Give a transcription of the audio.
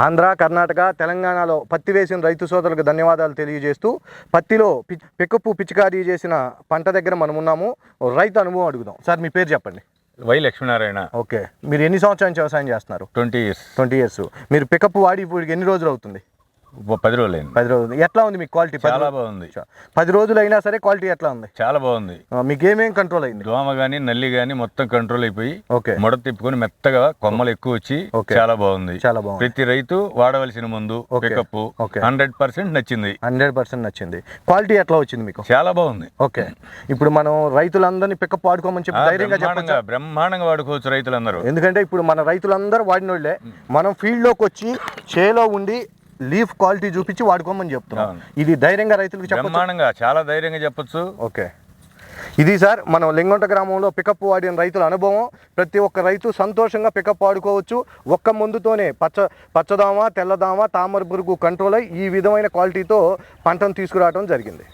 ఆంధ్ర కర్ణాటక తెలంగాణలో పత్తి వేసిన రైతు సోదరులకు ధన్యవాదాలు తెలియజేస్తూ పత్తిలో పి- పికప్పు పిచికారీ చేసిన పంట దగ్గర మనం ఉన్నాము. రైతు అనుభవం అడుగుదాం. సార్ మీ పేరు చెప్పండి. వై లక్ష్మీనారాయణ. ఓకే. మీరు ఎన్ని సంవత్సరాల నుంచి వ్యవసాయం చేస్తున్నారు? Twenty years. Twenty years. మీరు పికప్ వాడి ఇప్పుడు ఎన్ని రోజులు అవుతుంది? పది రోజులైంది. పది రోజులు. ఎట్లా ఉంది మీకు క్వాలిటీ? చాలా బాగుంది. పది రోజులు అయినా సరే క్వాలిటీ ఎట్లా ఉంది? చాలా బాగుంది. మీకు ఏమేం కంట్రోల్ అయింది? దోమ గాని నల్లి గాని మొత్తం కంట్రోల్ అయిపోయి ఓకే. ముడ తిప్పుకొని మెత్తగా కొమ్మలు ఎక్కువ వచ్చి. చాలా బాగుంది. చాలా బాగుంది. ప్రతి రైతు వాడవలసిన మందు. పికప్. హండ్రెడ్ పర్సెంట్ నచ్చింది. హండ్రెడ్ పర్సెంట్ నచ్చింది. క్వాలిటీ ఎట్లా వచ్చింది మీకు? చాలా బాగుంది. ఓకే. ఇప్పుడు మనం రైతులందరినీ పికప్ వాడుకోమని చెప్పి ధైర్యంగా చెప్పొచ్చు? బ్రహ్మాండంగా వాడుకోవచ్చు రైతులందరూ. ఎందుకంటే ఇప్పుడు మన రైతులందరూ వాడినోళ్ళే. మనం ఫీల్డ్లోకి వచ్చి చేలో ఉండి లీఫ్ క్వాలిటీ చూపించి వాడుకోమని చెప్తున్నాం. ఇది ధైర్యంగా రైతులకు బ్రహ్మాండంగా చాలా ధైర్యంగా చెప్పొచ్చు. ఓకే. ఇది సార్ మనం లింగొంట గ్రామంలో పికప్ వాడిన రైతుల అనుభవం. ప్రతి ఒక్క రైతు సంతోషంగా పికప్ వాడుకోవచ్చు. ఒక్క మందుతోనే పచ్చ పచ్చదామ తెల్లదామ తామర పురుగు కంట్రోల్ అయ్యి ఈ విధమైన క్వాలిటీతో పంటను తీసుకురావడం జరిగింది.